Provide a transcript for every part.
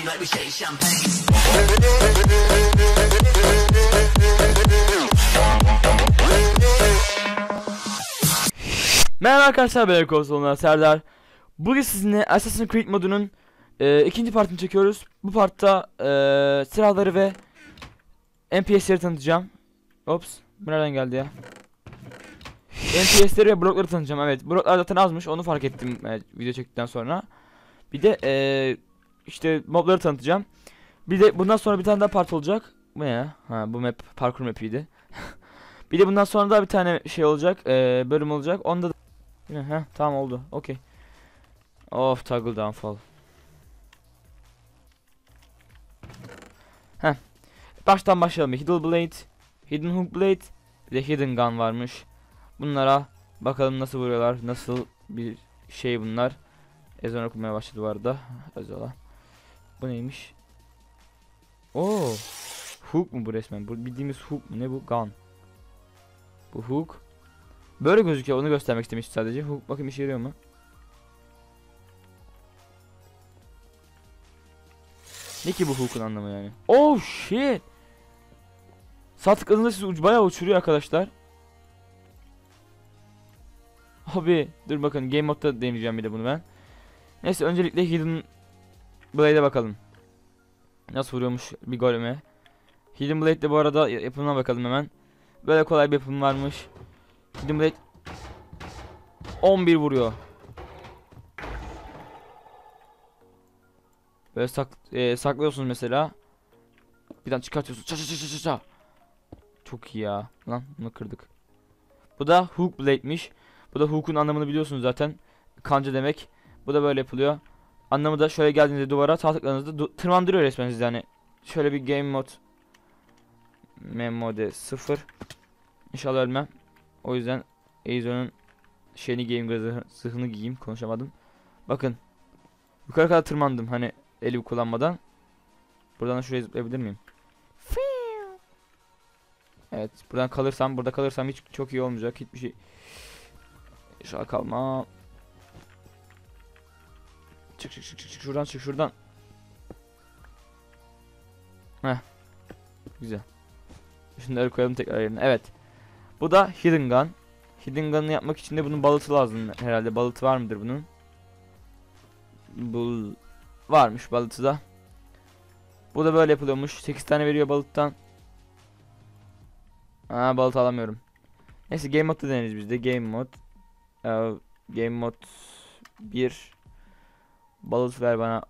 party like we shake champagne. Merhaba arkadaşlar ben Konsolundan Serdar. Bugün sizinle Assassin's Creed modunun e, ikinci partını çekiyoruz. Bu partta e, silahları ve NPS'leri tanıtacağım. Ops, nereden geldi ya? NPS'leri ve blokları tanıtacağım. Evet, bloklar zaten azmış. Onu fark ettim e, video çektikten sonra. Bir de e, işte mobları tanıtacağım. Bir de bundan sonra bir tane daha part olacak. Bu ne ya? Ha, bu map parkur map'iydi. bir de bundan sonra da bir tane şey olacak, e, bölüm olacak. Onda da heh tamam oldu. Okey. Of toggle downfall. Heh. Baştan başlayalım. Hidden Blade, Hidden Hook Blade, bir de Hidden Gun varmış. Bunlara bakalım nasıl vuruyorlar. Nasıl bir şey bunlar. Ezan okumaya başladı bu arada. Ezala. Bu neymiş? Oo. Hook mu bu resmen? Bu bildiğimiz hook mu? Ne bu? Gun. Bu hook. Böyle gözüküyor onu göstermek istemiştim sadece. Hook bakayım işe yarıyor mu? Ne ki bu hook'un anlamı yani? Oh shit! Sağ tıkladığında sizi uç bayağı uçuruyor arkadaşlar. Abi dur bakın game modda deneyeceğim bir de bunu ben. Neyse öncelikle Hidden Blade'e bakalım. Nasıl vuruyormuş bir goleme. Hidden Blade'de bu arada yapımına bakalım hemen. Böyle kolay bir yapım varmış. Hidden Blade 11 vuruyor. Böyle sak e, saklıyorsunuz mesela. Bir tane çıkartıyorsun. Ça ça ça ça ça. Çok iyi ya. Lan bunu kırdık. Bu da hook blade'miş. Bu da hook'un anlamını biliyorsunuz zaten. Kanca demek. Bu da böyle yapılıyor. Anlamı da şöyle geldiğinizde duvara sağ tıkladığınızda du- tırmandırıyor resmen sizi yani. Şöyle bir game mod Memode 0 İnşallah ölmem. O yüzden Eizo'nun şeyini giyeyim, zırh- zırhını giyeyim. Konuşamadım. Bakın. Yukarı kadar tırmandım hani eli kullanmadan. Buradan da şuraya zıplayabilir miyim? Evet. Buradan kalırsam, burada kalırsam hiç çok iyi olmayacak. Hiçbir şey. Şuraya kalma. Çık çık çık çık çık şuradan çık şuradan. Heh. Güzel. Şunları koyalım tekrar yerine. Evet. Bu da Hidden Gun. Hidden Gun'ı yapmak için de bunun balıtı lazım herhalde. Balıtı var mıdır bunun? Bu varmış balıtı da. Bu da böyle yapılıyormuş. 8 tane veriyor balıttan. Aa balıt alamıyorum. Neyse game modda deneriz biz de. Game mod. Ee, game mod 1 Balıt ver bana.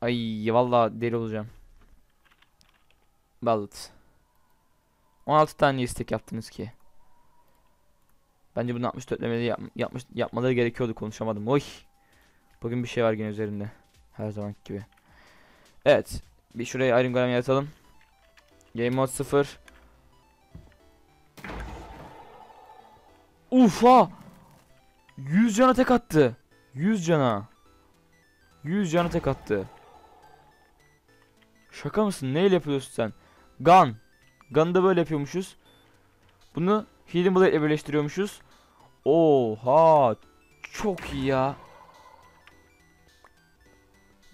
Ay vallahi deli olacağım. Balıt. 16 tane istek yaptınız ki. Bence bunu 64 lemeli yap yapmış yapmaları gerekiyordu konuşamadım. Oy. Bugün bir şey var gene üzerinde. Her zaman gibi. Evet. Bir şuraya Iron Golem yaratalım. Game mode 0. Ufa! 100 cana tek attı. 100 cana. 100 cana tek attı. Şaka mısın? Neyle yapıyorsun sen? Gun. Gun'ı da böyle yapıyormuşuz. Bunu Healing Blade ile birleştiriyormuşuz. Oha! Çok iyi ya.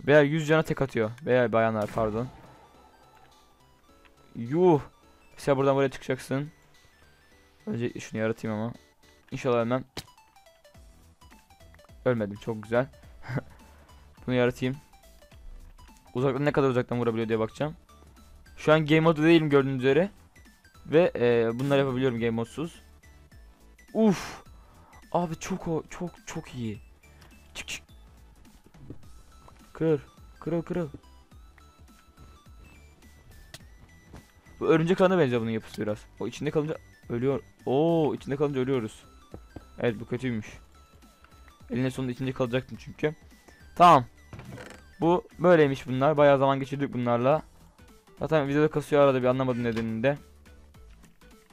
Veya 100 cana tek atıyor. Veya bayanlar pardon. Yuh. Sen buradan buraya çıkacaksın. Önce şunu yaratayım ama. İnşallah ölmem. Ölmedim çok güzel. Bunu yaratayım. Uzaktan ne kadar uzaktan vurabiliyor diye bakacağım. Şu an game modu değilim gördüğünüz üzere. Ve e, bunları yapabiliyorum game modsuz. Uf. Abi çok o çok çok iyi. Çık çık. Kır. Kırıl kırıl. Bu örümcek ağına benziyor bunun yapısı biraz. O içinde kalınca ölüyor. Oo içinde kalınca ölüyoruz. Evet bu kötüymüş. Eline sonunda içinde kalacaktın çünkü. Tamam. Bu böyleymiş bunlar. Bayağı zaman geçirdik bunlarla. Zaten videoda kasıyor arada bir anlamadım nedenini de.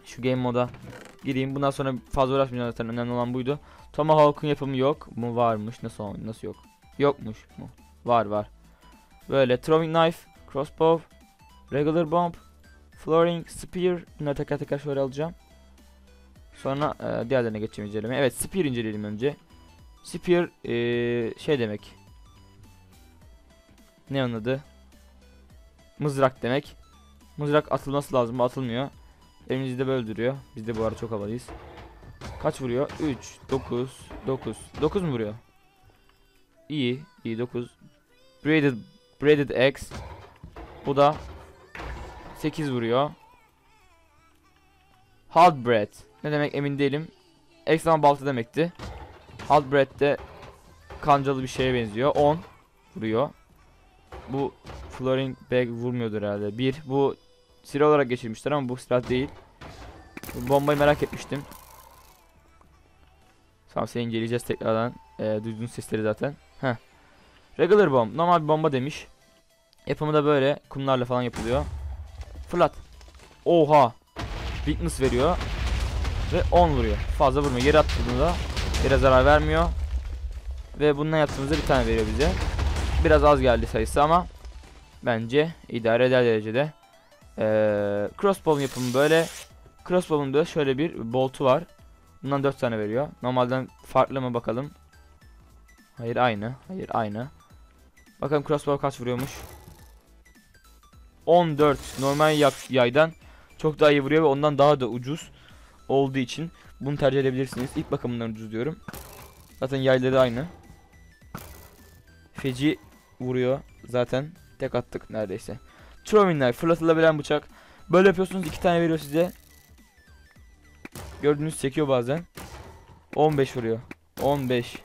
Şu game moda gireyim. Bundan sonra fazla uğraşmayacağım zaten. Önemli olan buydu. Tomahawk'un yapımı yok mu? Varmış. Nasıl nasıl yok? Yokmuş mu? Var var. Böyle throwing knife, crossbow, regular bomb, flooring, spear. Bunları teker teker şöyle alacağım. Sonra e, diğerlerine geçeceğim inceleme. Evet spear inceleyelim önce. Spear e, şey demek. Ne onun adı? Mızrak demek. Mızrak atılması lazım. Atılmıyor. Elimizde böyle duruyor. Biz de bu arada çok havalıyız. Kaç vuruyor? 3, 9, 9. 9 mu vuruyor? İyi. iyi 9. Braided, braided X. Bu da 8 vuruyor. Hard bread. Ne demek emin değilim. X ama balta demekti. Hard bread de kancalı bir şeye benziyor. 10 vuruyor. Bu Floring Bag vurmuyordur herhalde. 1. Bu silah olarak geçirmişler ama bu silah değil. Bu bombayı merak etmiştim. Tamam seni inceleyeceğiz tekrardan. Ee, duyduğunuz sesleri zaten. Heh. Regular bomb. Normal bir bomba demiş. Yapımı da böyle kumlarla falan yapılıyor. Fırlat. Oha. Weakness veriyor. Ve 10 vuruyor. Fazla vurmuyor. Yere attığında yere zarar vermiyor. Ve bundan yaptığımızda bir tane veriyor bize. Biraz az geldi sayısı ama bence idare eder derecede. Ee, crossbow'un yapımı böyle. Crossbow'un da şöyle bir boltu var. Bundan 4 tane veriyor. Normalden farklı mı bakalım. Hayır aynı. Hayır aynı. Bakalım crossbow kaç vuruyormuş. 14 normal yaydan çok daha iyi vuruyor ve ondan daha da ucuz olduğu için bunu tercih edebilirsiniz. İlk bakımından ucuz diyorum. Zaten yayları aynı. Feci vuruyor zaten. Tek attık neredeyse. Throwing knife fırlatılabilen bıçak. Böyle yapıyorsunuz iki tane veriyor size. Gördüğünüz çekiyor bazen. 15 vuruyor. 15.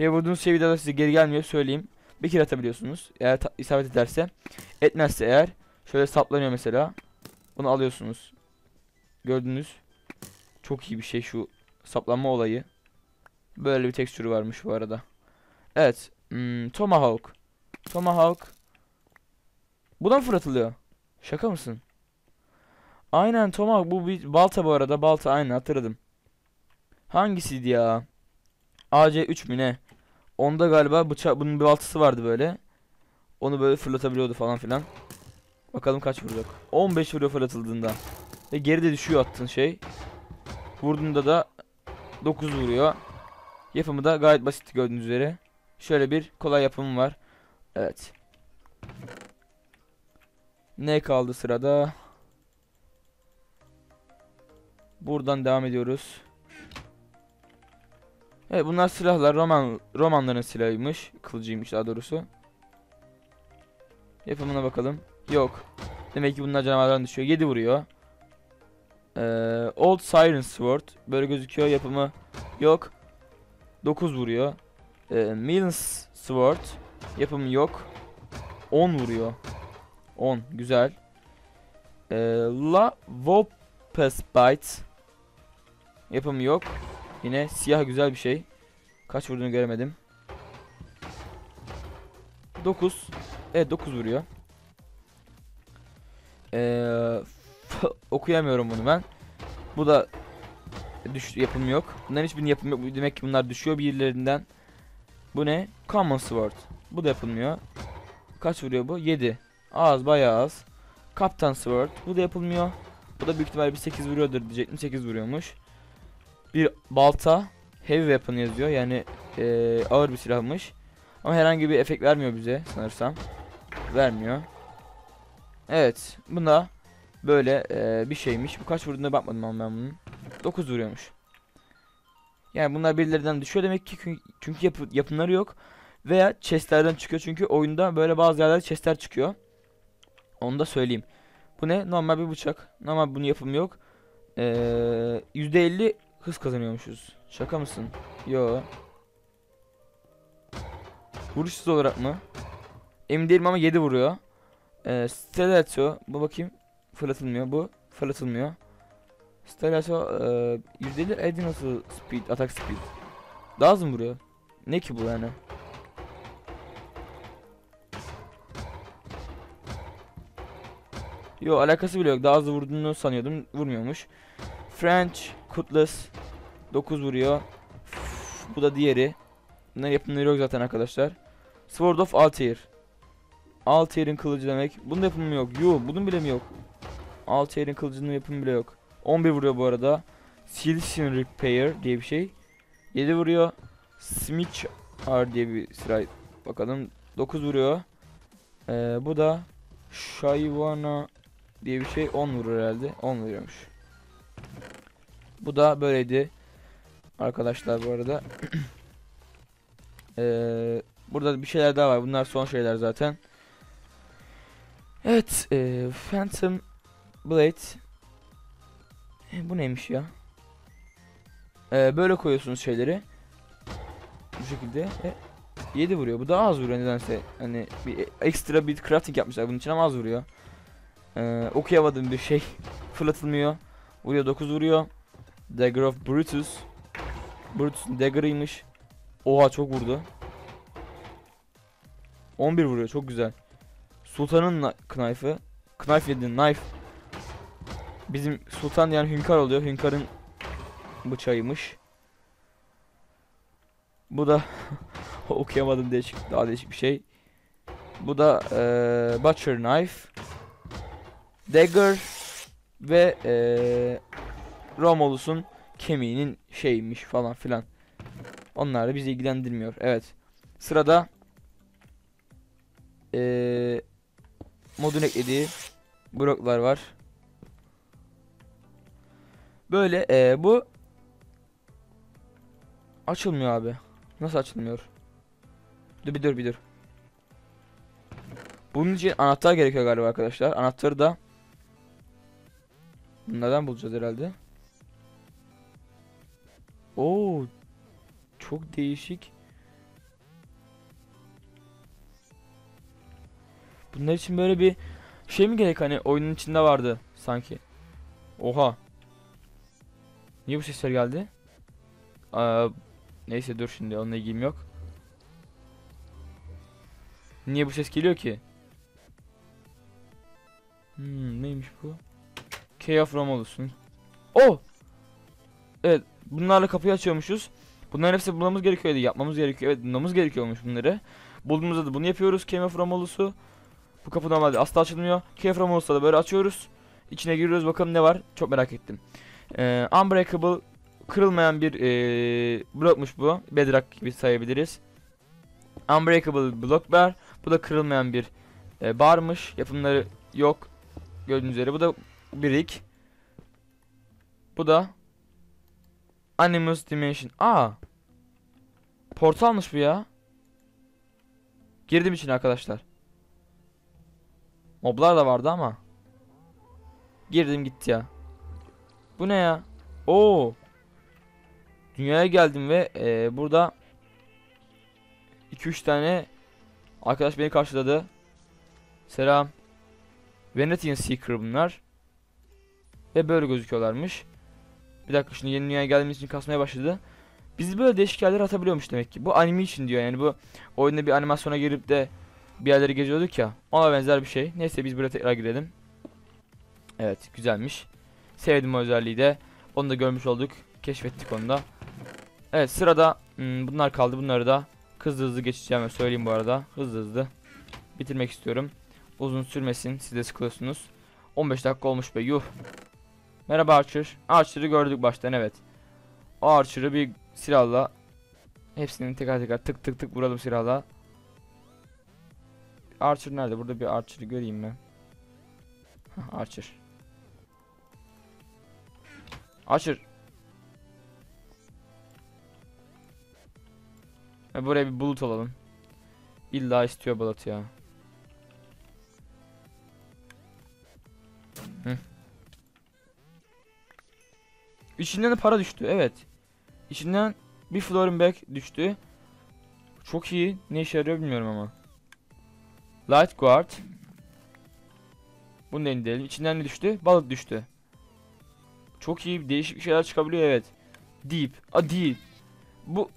Ve vurduğunuz şey bir daha da size geri gelmiyor söyleyeyim. Bir kere atabiliyorsunuz. Eğer isabet ederse. Etmezse eğer. Şöyle saplanıyor mesela. Bunu alıyorsunuz. Gördünüz. Çok iyi bir şey şu saplanma olayı. Böyle bir tekstürü varmış bu arada. Evet. Hmm, Tomahawk. Tomahawk. Bu da mı fırlatılıyor? Şaka mısın? Aynen Tomahawk bu bir balta bu arada. Balta aynen hatırladım. Hangisiydi ya? AC3 mü ne? Onda galiba bıçak bunun bir baltası vardı böyle. Onu böyle fırlatabiliyordu falan filan. Bakalım kaç vuracak. 15 vuruyor fırlatıldığında. Ve geride düşüyor attığın şey. Vurduğunda da 9 vuruyor. Yapımı da gayet basit gördüğünüz üzere. Şöyle bir kolay yapımı var. Evet. Ne kaldı sırada? Buradan devam ediyoruz. Evet bunlar silahlar Roman Romanların silahıymış. Kılıcıymış daha doğrusu. Yapımına bakalım. Yok. Demek ki bunlar canavardan düşüyor. 7 vuruyor. Ee, Old Siren Sword. Böyle gözüküyor. Yapımı yok. 9 vuruyor. Ee, Millen's Sword. Yapımı yok. 10 vuruyor. 10. Güzel. Ee, La Vopes Bite. Yapımı yok. Yine siyah güzel bir şey. Kaç vurduğunu göremedim. 9. Evet 9 vuruyor. Ee, okuyamıyorum bunu ben. Bu da düş yapım yok. Bunların hiçbirinin yapımı yok. Demek ki bunlar düşüyor birilerinden. Bu ne? Common Sword. Bu da yapılmıyor. Kaç vuruyor bu? 7. Az bayağı az. Captain Sword. Bu da yapılmıyor. Bu da büyük ihtimalle bir 8 vuruyordur diyecektim. 8 vuruyormuş. Bir balta. Heavy weapon yazıyor. Yani eee, ağır bir silahmış. Ama herhangi bir efekt vermiyor bize sanırsam. Vermiyor. Evet. Bunda böyle eee, bir şeymiş. Bu kaç vurduğuna bakmadım ama ben bunun. 9 vuruyormuş. Yani bunlar birilerinden düşüyor demek ki çünkü, yapı, yapımları yok. Veya chestlerden çıkıyor çünkü oyunda böyle bazı yerlerde chestler çıkıyor. Onu da söyleyeyim. Bu ne? Normal bir bıçak. Normal bunun yapımı yok. Ee, %50 hız kazanıyormuşuz. Şaka mısın? Yo. Vuruşsuz olarak mı? Emin değilim ama 7 vuruyor. Ee, Stiletto. Bu bakayım. Fırlatılmıyor. Bu fırlatılmıyor. Stiletto e, %50 Edi nasıl speed, atak speed. Daha hızlı vuruyor? Ne ki bu yani? Yo alakası bile yok. Daha hızlı vurduğunu sanıyordum. Vurmuyormuş. French Cutlass 9 vuruyor. Üf, Bu da diğeri. Bunların yapımları yok zaten arkadaşlar. Sword of Altair. Altair'in kılıcı demek. Bunun yapımı yok. Yo bunun bile mi yok? Altair'in kılıcının yapımı bile yok. 11 vuruyor bu arada. Silesian Repair diye bir şey. 7 vuruyor. Smith R diye bir silah bakalım. 9 vuruyor. Ee, bu da Shyvana diye bir şey 10 vurur herhalde. 10 vuruyormuş. Bu da böyleydi. Arkadaşlar bu arada. Ee, burada bir şeyler daha var. Bunlar son şeyler zaten. Evet. ee, Phantom Blade. E, bu neymiş ya? Ee, böyle koyuyorsunuz şeyleri. Bu şekilde. E, 7 vuruyor. Bu daha az vuruyor nedense. Hani bir ekstra bir crafting yapmışlar bunun için ama az vuruyor. Ee, okuyamadığım bir şey. Fırlatılmıyor. Vuruyor 9 vuruyor. Dagger of Brutus. Brutus'un dagger'ıymış. Oha çok vurdu. 11 vuruyor çok güzel. Sultan'ın knife'ı. Knife yedi knife. Bizim sultan yani hünkar oluyor. Hünkarın bıçağıymış. Bu da okuyamadım değişik daha değişik bir şey. Bu da eee butcher knife. Dagger ve eee Romulus'un kemiğinin şeymiş falan filan. Onlar da bizi ilgilendirmiyor. Evet. Sırada eee modun eklediği bloklar var. Böyle eee, bu açılmıyor abi. Nasıl açılmıyor? Dur bir dur bir dur. Bunun için anahtar gerekiyor galiba arkadaşlar. Anahtarı da bunlardan bulacağız herhalde. Oo, çok değişik. Bunlar için böyle bir şey mi gerek hani oyunun içinde vardı sanki. Oha. Niye bu sesler geldi? Aa, neyse dur şimdi onunla ilgim yok. Niye bu ses geliyor ki? Hmm, neymiş bu? Key of Romulus'un. Oh! Evet, bunlarla kapıyı açıyormuşuz. Bunların hepsi bulmamız gerekiyordu. Yapmamız gerekiyor. Evet, bulmamız gerekiyormuş bunları. Bulduğumuzda da bunu yapıyoruz. Key of Romulus'u. Bu kapı normalde asla açılmıyor. Key of Romulus'u da böyle açıyoruz. İçine giriyoruz bakalım ne var. Çok merak ettim. Ee, unbreakable kırılmayan bir ee, blokmuş bu. Bedrock gibi sayabiliriz. Unbreakable block bar. Bu da kırılmayan bir e, barmış. Yapımları yok. Gördüğünüz üzere. Bu da brick. Bu da Animus Dimension. Aa. Portalmış bu ya. Girdim içine arkadaşlar. Moblar da vardı ama. Girdim gitti ya. Bu ne ya? Oo. Dünyaya geldim ve e, burada 2-3 tane arkadaş beni karşıladı. Selam. Venetian Seeker bunlar. Ve böyle gözüküyorlarmış. Bir dakika şimdi yeni dünyaya geldiğimiz için kasmaya başladı. Biz böyle değişik yerlere atabiliyormuş demek ki. Bu anime için diyor yani bu oyunda bir animasyona girip de bir yerlere geziyorduk ya. Ona benzer bir şey. Neyse biz buraya tekrar girelim. Evet güzelmiş. Sevdim özelliği de. Onu da görmüş olduk. Keşfettik onu da. Evet sırada hmm, bunlar kaldı. Bunları da hızlı hızlı geçeceğim söyleyeyim bu arada. Hızlı hızlı bitirmek istiyorum. Uzun sürmesin. Siz de sıkılıyorsunuz. 15 dakika olmuş be yuh. Merhaba Archer. Archer'ı gördük baştan evet. O Archer'ı bir silahla hepsini teker teker tık tık tık vuralım silahla. Archer nerede? Burada bir Archer'ı göreyim ben. Archer. Archer. Ha, buraya bir bulut alalım. İlla istiyor bulut ya. Hı. İçinden de para düştü. Evet. İçinden bir florin bag düştü. Çok iyi. Ne işe yarıyor bilmiyorum ama. Light guard. Bunu da indirelim. İçinden ne düştü? Balık düştü. Çok iyi. Değişik şeyler çıkabiliyor evet. Deep. A deep. Bu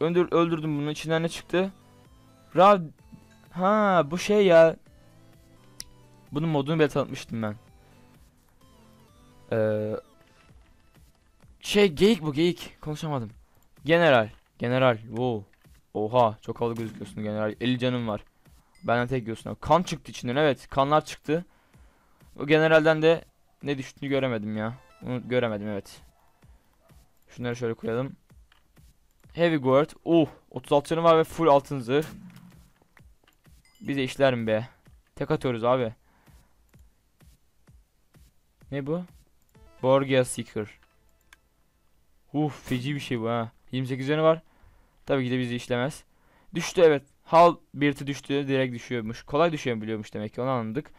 Öldür, öldürdüm bunu. İçinden ne çıktı? Rav Ha bu şey ya. Bunun modunu bile tanıtmıştım ben. Ee, şey geyik bu geyik. Konuşamadım. General. General. Wow. Oha çok havalı gözüküyorsun general. 50 canım var. Benden tek yiyorsun. Kan çıktı içinden evet. Kanlar çıktı. O generalden de ne düştüğünü göremedim ya. Onu göremedim evet. Şunları şöyle koyalım. Heavy Guard. Uh 36 canı var ve full altın zırh. Bize işler mi be? Tek atıyoruz abi. Ne bu? Borgia Seeker. Uf feci bir şey bu ha. 28 canı var. Tabii ki de bizi işlemez. Düştü evet. Hal birti düştü. Direkt düşüyormuş. Kolay düşüyor biliyormuş demek ki onu anladık.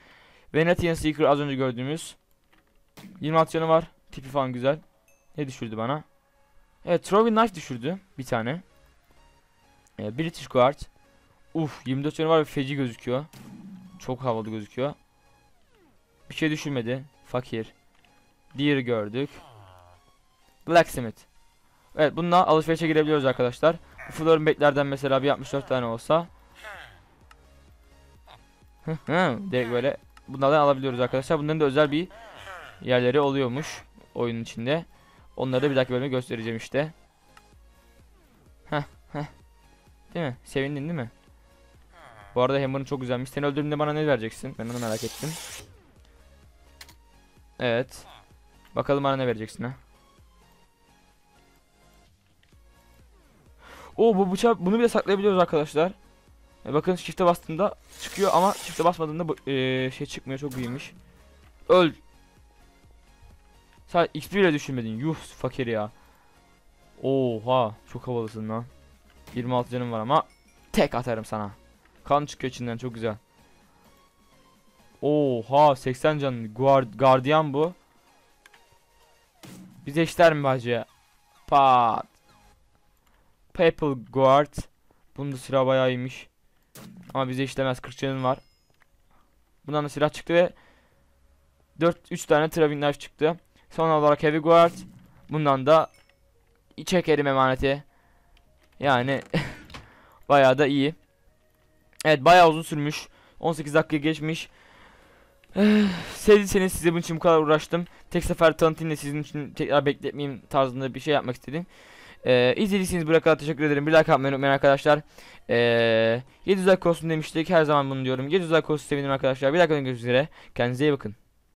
Venetian Seeker az önce gördüğümüz. 26 canı var. Tipi falan güzel. Ne düşürdü bana? Evet Throwing Knife düşürdü. Bir tane. Ee, British Guard. Uf 24 canı var ve feci gözüküyor. Çok havalı gözüküyor. Bir şey düşürmedi. Fakir. Deer gördük. Blacksmith. Evet bununla alışverişe girebiliyoruz arkadaşlar. Bu Florin beklerden mesela bir 64 tane olsa. Direkt böyle bunlardan alabiliyoruz arkadaşlar. Bunların da özel bir yerleri oluyormuş oyunun içinde. Onları da bir dahaki bölümde göstereceğim işte. Heh heh. Değil mi? Sevindin değil mi? Bu arada Hammer'ın çok güzelmiş. Seni öldürdüğümde bana ne vereceksin? Ben onu merak ettim. Evet. Bakalım bana ne vereceksin ha? Oo bu bıçağı bunu bile saklayabiliyoruz arkadaşlar. E, bakın shift'e bastığında çıkıyor ama shift'e basmadığında e, şey çıkmıyor çok iyiymiş. Öl. Sen XP ile düşünmedin. Yuh fakir ya. Oha çok havalısın lan. 26 canım var ama tek atarım sana. Kan çıkıyor içinden çok güzel. Oha 80 can guard gardiyan bu. Bize işler mi bacı? Pat. Papal Guard. Bunun da silah bayağı iyiymiş. Ama bize işlemez 40 canım var. Bundan da silah çıktı ve 4 3 tane Traving Knife çıktı. Son olarak Heavy Guard. Bundan da çekerim emaneti. Yani bayağı da iyi. Evet bayağı uzun sürmüş. 18 dakika geçmiş. Sevdiyseniz size bunun için bu kadar uğraştım. Tek sefer tanıtayım da sizin için tekrar bekletmeyeyim tarzında bir şey yapmak istedim. Ee, izlediyseniz buraya kadar teşekkür ederim. Bir like atmayı unutmayın arkadaşlar. Ee, 700 like olsun demiştik. Her zaman bunu diyorum. 700 like olsun sevinirim arkadaşlar. Bir dakika görüşmek üzere. Kendinize iyi bakın.